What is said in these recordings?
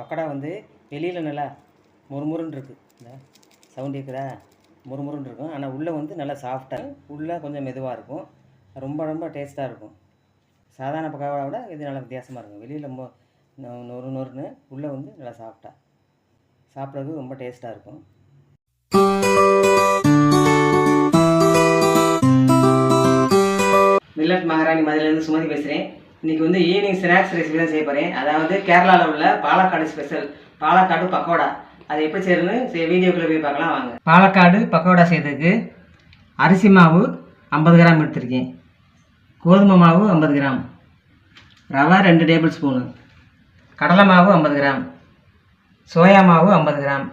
பக்கோடா வந்து வெளியில் நல்லா முறுமுறுன்னு இருக்குது இந்த சவுண்ட் இருக்குதா முறுமுறுன்னு இருக்கும். ஆனால் உள்ளே வந்து நல்லா சாஃப்டாக உள்ளே கொஞ்சம் மெதுவாக இருக்கும். ரொம்ப ரொம்ப டேஸ்ட்டாக இருக்கும். சாதாரண பக்கோடா விட இது நல்லா வித்தியாசமாக இருக்கும். வெளியில் மொ நொறு நொறுன்னு உள்ளே வந்து நல்லா சாஃப்டாக சாப்பிட்றதுக்கு ரொம்ப டேஸ்ட்டாக இருக்கும். மில்லட் மகாராணி மதுரையிலேருந்து சுமதி பேசுகிறேன் இன்றைக்கி வந்து ஈவினிங் ஸ்நாக்ஸ் ரெசிபி தான் செய்ய போகிறேன் அதாவது கேரளாவில் உள்ள பாலக்காடு ஸ்பெஷல் பாலக்காடு பக்கோடா. அது எப்படி செய்யணும்னு வீடியோக்குள்ளே போய் பார்க்கலாம் வாங்க. பாலக்காடு பக்கோடா செய்யறதுக்கு அரிசி மாவு ஐம்பது கிராம் எடுத்திருக்கேன். கோதுமை மாவு ஐம்பது கிராம். ரவா ரெண்டு டேபிள் ஸ்பூனு. கடலை மாவு ஐம்பது கிராம். சோயா மாவு ஐம்பது கிராம்.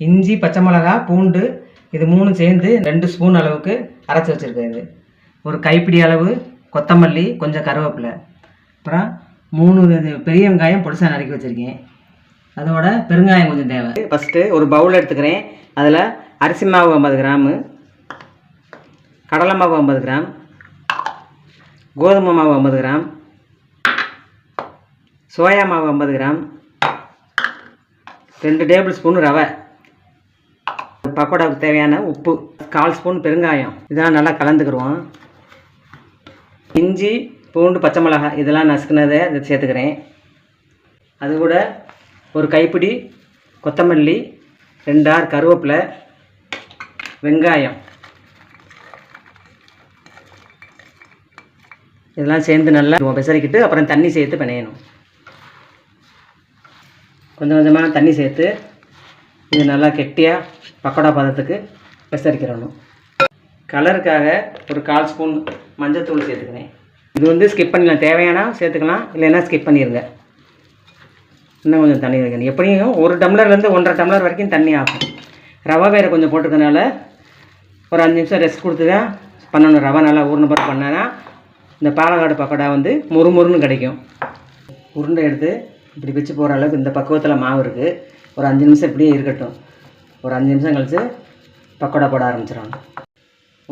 இஞ்சி பச்சை மிளகா பூண்டு இது மூணு சேர்ந்து ரெண்டு ஸ்பூன் அளவுக்கு அரைச்சி வச்சுருக்கேன் இது. ஒரு கைப்பிடி அளவு கொத்தமல்லி கொஞ்சம் கருவேப்பிலை. அப்புறம் மூணு இது பெரிய வெங்காயம் பொடிசாக நறுக்கி வச்சுருக்கேன். அதோட பெருங்காயம் கொஞ்சம் தேவை. ஃபஸ்ட்டு ஒரு பவுல் எடுத்துக்கிறேன். அதில் அரிசி மாவு ஐம்பது கிராமு கடலை மாவு ஐம்பது கிராம் கோதுமை மாவு ஐம்பது கிராம் சோயா மாவு ஐம்பது கிராம் ரெண்டு டேபிள் ஸ்பூன் ரவை பக்கோடாவுக்கு தேவையான உப்பு கால் ஸ்பூன் பெருங்காயம். இதெல்லாம் நல்லா கலந்துக்கிடுவோம் இஞ்சி பூண்டு பச்சை மிளகாய் இதெல்லாம் நசுக்குனதை இதை சேர்த்துக்கிறேன். அது கூட ஒரு கைப்பிடி கொத்தமல்லி ரெண்டார் கருவேப்பிலை வெங்காயம். இதெல்லாம் சேர்ந்து நல்லா பெசரிக்கிட்டு அப்புறம் தண்ணி சேர்த்து பிணையணும். கொஞ்சம் கொஞ்சமாக தண்ணி சேர்த்து இது நல்லா கெட்டியாக பக்கோடா பதத்துக்கு பெசரிக்கிறணும். கலருக்காக ஒரு கால் ஸ்பூன் மஞ்சத்தூள் சேர்த்துக்கிறேன். இது வந்து ஸ்கிப் பண்ணிக்கலாம். தேவையானா சேர்த்துக்கலாம். இல்லைன்னா ஸ்கிப் பண்ணிடுங்க இன்னும் கொஞ்சம் தண்ணி வைக்கணும் எப்படியும் ஒரு டம்ளர்லேருந்து ஒன்றரை டம்ளர் வரைக்கும் தண்ணி ஆகும். ரவை வேறு கொஞ்சம் போட்டிருக்கனால ஒரு அஞ்சு நிமிஷம் ரெஸ்ட் கொடுத்து தான் பண்ணணும். ரவை நல்லா ஊறின பிறகு பண்ணானா இந்த பாலக்காடு பக்கோடா வந்து முறுமுறுன்னு கிடைக்கும். உருண்டை எடுத்து இப்படி வச்சு போகிற அளவுக்கு இந்த பக்குவத்தில் மாவு இருக்குது ஒரு அஞ்சு நிமிஷம் இப்படியே இருக்கட்டும். ஒரு அஞ்சு நிமிஷம் கழித்து பக்கோடா போட ஆரம்பிச்சிடணும்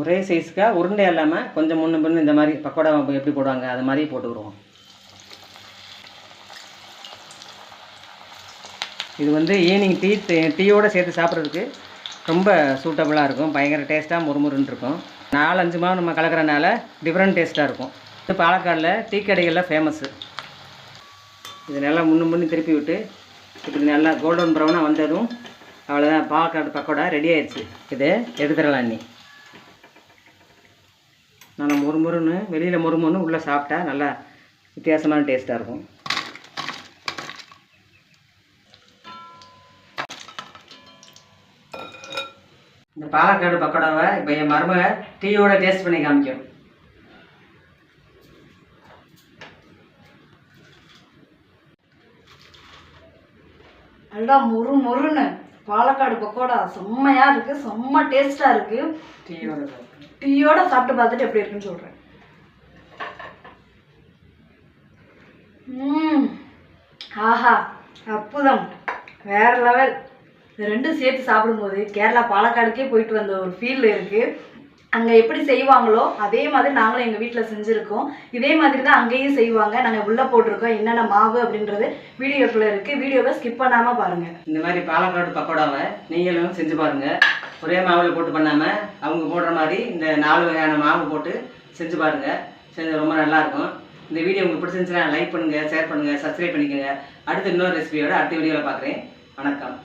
ஒரே சைஸ்க்காக உருண்டை இல்லாமல் கொஞ்சம் முன்ன பின்னு இந்த மாதிரி பக்கோடா எப்படி போடுவாங்க அது மாதிரி போட்டுக்கிடுவோம் இது வந்து ஈவினிங் டீ டீயோடு சேர்த்து சாப்பிட்றதுக்கு ரொம்ப சூட்டபுளாக இருக்கும். பயங்கர டேஸ்ட்டாக முறுமுறுன்னு இருக்கும். நாலஞ்சு மாவு நம்ம கலக்கிறனால டிஃப்ரெண்ட் டேஸ்ட்டாக இருக்கும். இது பாலக்காடில் டீ கடைகளில் ஃபேமஸ்ஸு இது நல்லா முன்னு முன்னு திருப்பி விட்டு இப்படி நல்லா கோல்டன் ப்ரௌனாக வந்ததும் அவ்வளோதான் பாலக்காடு பக்கோடா ரெடி ஆயிடுச்சு. இது எடுத்துடலாம் நீ நல்லா முறுமுறுன்னு வெளியில் முறுமுறுன்னு உள்ளே சாப்பிட்டா நல்லா வித்தியாசமான டேஸ்ட்டாக இருக்கும். இந்த பாலக்காடு பக்கோடாவை இப்போ என் மருமக டீயோட டேஸ்ட் பண்ணி காமிக்கும். நல்லா முறு முறுன்னு. பாலக்காடு பக்கோடா செம்மையா இருக்கு செம்ம டேஸ்டா இருக்கு. டீயோட டீயோட சாப்பிட்டு பார்த்துட்டு எப்படி இருக்குன்னு சொல்றேன். ம் ஆஹா அற்புதம். வேற லெவல் இது ரெண்டும் சேர்த்து சாப்பிடும்போது கேரளா பாலக்காடுக்கே போயிட்டு வந்த ஒரு ஃபீல் இருக்கு. அங்கே எப்படி செய்வாங்களோ அதே மாதிரி நாங்களும் எங்கள் வீட்டில் செஞ்சுருக்கோம். இதே மாதிரி தான் அங்கேயும் செய்வாங்க. நாங்கள் உள்ளே போட்டிருக்கோம். என்னென்ன மாவு அப்படின்றது வீடியோக்குள்ளே இருக்குது வீடியோவை ஸ்கிப் பண்ணாமல் பாருங்கள் இந்த மாதிரி பாலக்காடு பக்கோடாவை நீங்களும் செஞ்சு பாருங்கள் ஒரே மாவில் போட்டு பண்ணாமல் அவங்க போடுற மாதிரி இந்த நாலு வகையான மாவு போட்டு செஞ்சு பாருங்கள் செஞ்சு ரொம்ப நல்லாயிருக்கும் இந்த வீடியோ உங்களுக்கு பிடிச்சிருந்துச்சுன்னா லைக் பண்ணுங்கள் ஷேர் பண்ணுங்கள் சப்ஸ்கிரைப் பண்ணிக்கோங்க. அடுத்து இன்னொரு ரெசிபியோட அடுத்த வீடியோவில் பார்க்குறேன் வணக்கம்.